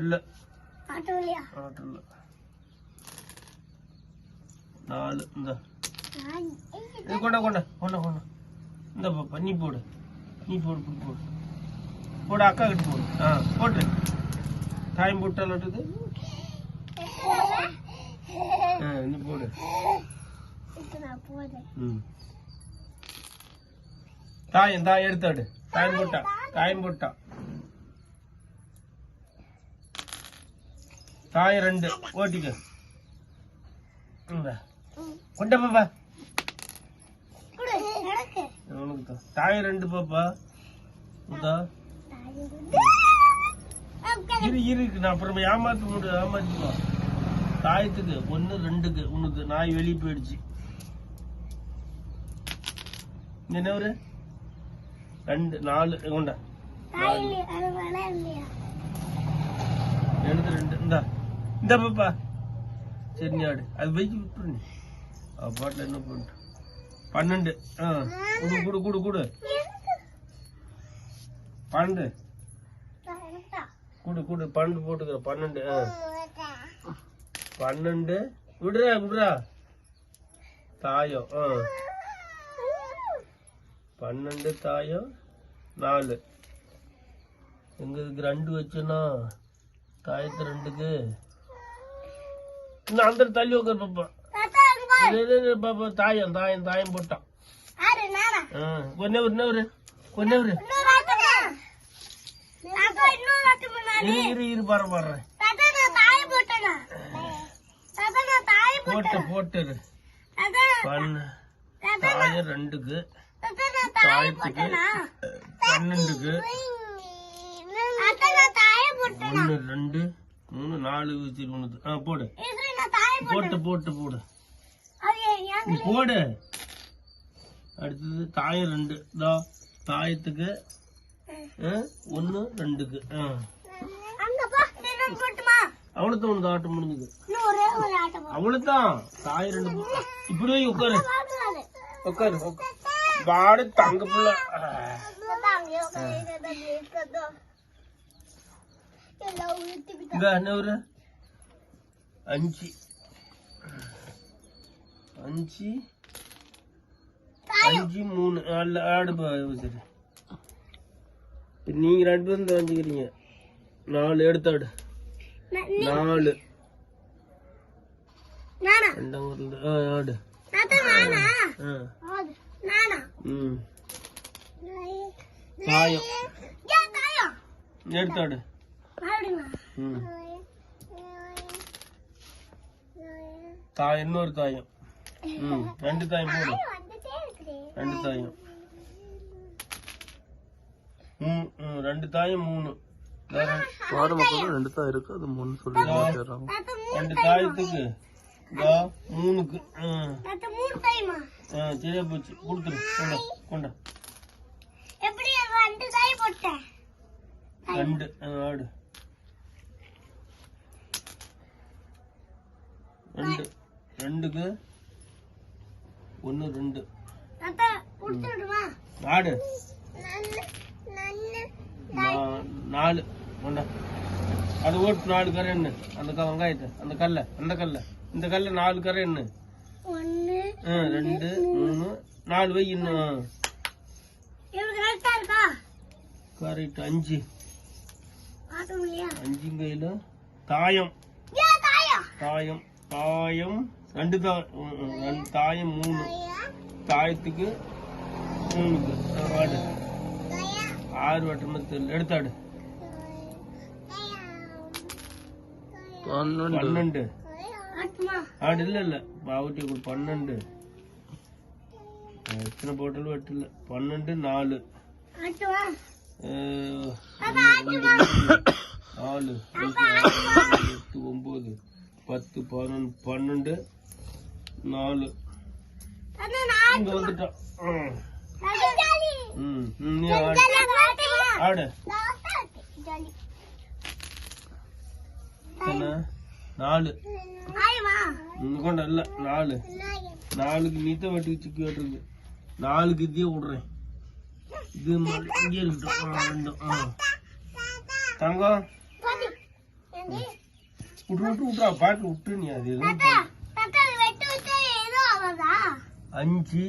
இல்லை. ஆட்டோலையா? ஆட்டில். நாலு இந்த. இது கொண்டா கொண்டா கொண்டா கொண்டா. இந்த பாப்பா நீ போடு. நீ போடு போடு போடு. போடு அக்கா கிட்ட போடு. ஆ போட்டு டைம் போட்டாலட்டுது ஆ நீ போடு. ம். தாயம் தாயம் எடுத்தாடு தாயம் போட்டா தாயம் போட்டா. தாயம் ரெண்டு. ஓட்டிக்க. கொண்ட பாப்பா உனக்கு தாயம் ரெண்டு பாப்பா. இரு இரு நான் அப்புறம் ஏமாத்த முடியும் ஏமாத்திப்பா தாயத்துக்கு ஒன்று ரெண்டுக்கு. உனக்கு நாய் வெளியே போயிடுச்சு. என்ன ஒரு ரெண்டு நாலு. கொண்டா. எழுது ரெண்டு. இந்தா. இந்த பாப்பா. சரி நீ ஆடு. அது வைக்கி விட்டுரு நீ. பாட்டில் என்ன பண்ணிட்டு? பன்னெண்டு. ஆ குடு குடு குடு குடு. பன்னெண்டு. குடு குடு பன்னெண்டு போட்டுக்கிற பன்னெண்டு ஆ. பன்னெண்டு. விடுறா விடுறா. தாயம் ஆ. பன்னெண்டு தாயம் நாலு. எங்களுக்கு ரெண்டு வச்சனா தாயத்து ரெண்டுக்கு இன்னும் அந்த தள்ளி உட்கார் பாப்பா பாப்பா தாயம் தாயம் தாயம் போட்டான் கொன்னவர் இன்னொரு கொன்னவர் இரு இரு பாரு பாரு போட்டு போட்டேன் போட்டு தாத்தா பண்ண தாயம் ரெண்டுக்கு தாயத்துக்கு பன்னெண்டுக்கு ஒன்று ரெண்டு மூணு நாலு ஒன்று ஆ போடு போட்டு போட்டு போடு. போடு. அடுத்தது தாயம் ரெண்டு. இதோ தாயத்துக்கு ஒன்று ரெண்டுக்கு. அவ்வளோதான் உனக்கு ஆட்டம் முடிஞ்சது. அவ்வளோதான் தாய் ரெண்டு போ- இப்படி போய் உட்காரு. உட்காரு. பாடு தங்க புள்ள. இந்த அஞ்சு. அஞ்சு அஞ்சு மூணு அல்ல ஆடு சரி நீங்க ரெண்டு பேரும் தான் வச்சுக்கிறீங்க நாலு எடுத்தாடு நாலு. ஆடு. தாயம் எடுத்தாடு தாயம் இன்னொரு தாயம் ம் ரெண்டு தாயம் போடு ரெண்டு தாயம். ம் ம் ரெண்டு தாயம் மூணு. வேற வார மக்களும் ரெண்டு தான் இருக்கு அது மூணு சொல்லி ரெண்டு தாயத்துக்கு. மூணுக்கு ஆ. சரியா போச்சு. கொடுத்துரு. கொண்டா கொண்டா எப்படி ரெண்டு தாய போட்டேன் ரெண்டு ஆ, ஆடு. ரெண்டு ரெண்டுக்கு ஒன்று ரெண்டு. ஆடு. நாலு கொண்டா. அது ஓட்டு நாலு கரை எண்ணு. அந்த க- வெங்காயத்தை. அந்த கல்லை அந்த கல்லை. இந்த கல்லை நாலு கரை ஆ ரெண்டு மூணு. நாலு வை இன்னும். கரெக்டா அஞ்சு. அஞ்சு கையில் தாயம் தாயம் தாயம் ரெண்டு தா ம், ம், ரெண்டு தாயம் மூணு. தாயத்துக்கு மூணுக்கு. ஆ, ஆடு. ஆறு வட்டமா தெரியல எடுத்தாடு பன்னெண்டு. ஆடு இல்ல இல்ல. பாவட்டி கொடு பன்னெண்டு. எத்தனை போட்டாலும் வெட்டல பன்னெண்டு நாலு. நாலு. எட்டு ஒன்பது. பத்து பதினொன்று பன்னெண்டு. நாலு. இங்க வந்துட்டான் ம். ம் நீ ஆடு. ஆடு. என்ன? நாலு. கொண்ட இல்ல நாலு. நாலுக்கு நீ தான் வெட்டி சிக்கி வெட்டுறது நாலுக்கு இதே விடுறேன். இது இங்கே இருக்கட்டும் ரெண்டும் ஆ. தங்கம்? விட்டு விட்டு விட்டுறா பாட்டு விட்டு நீ அது எதுவும் தாத்தா தாத்தா இது வெட்டு விட்டா ஏதோ ஆகாதா அஞ்சு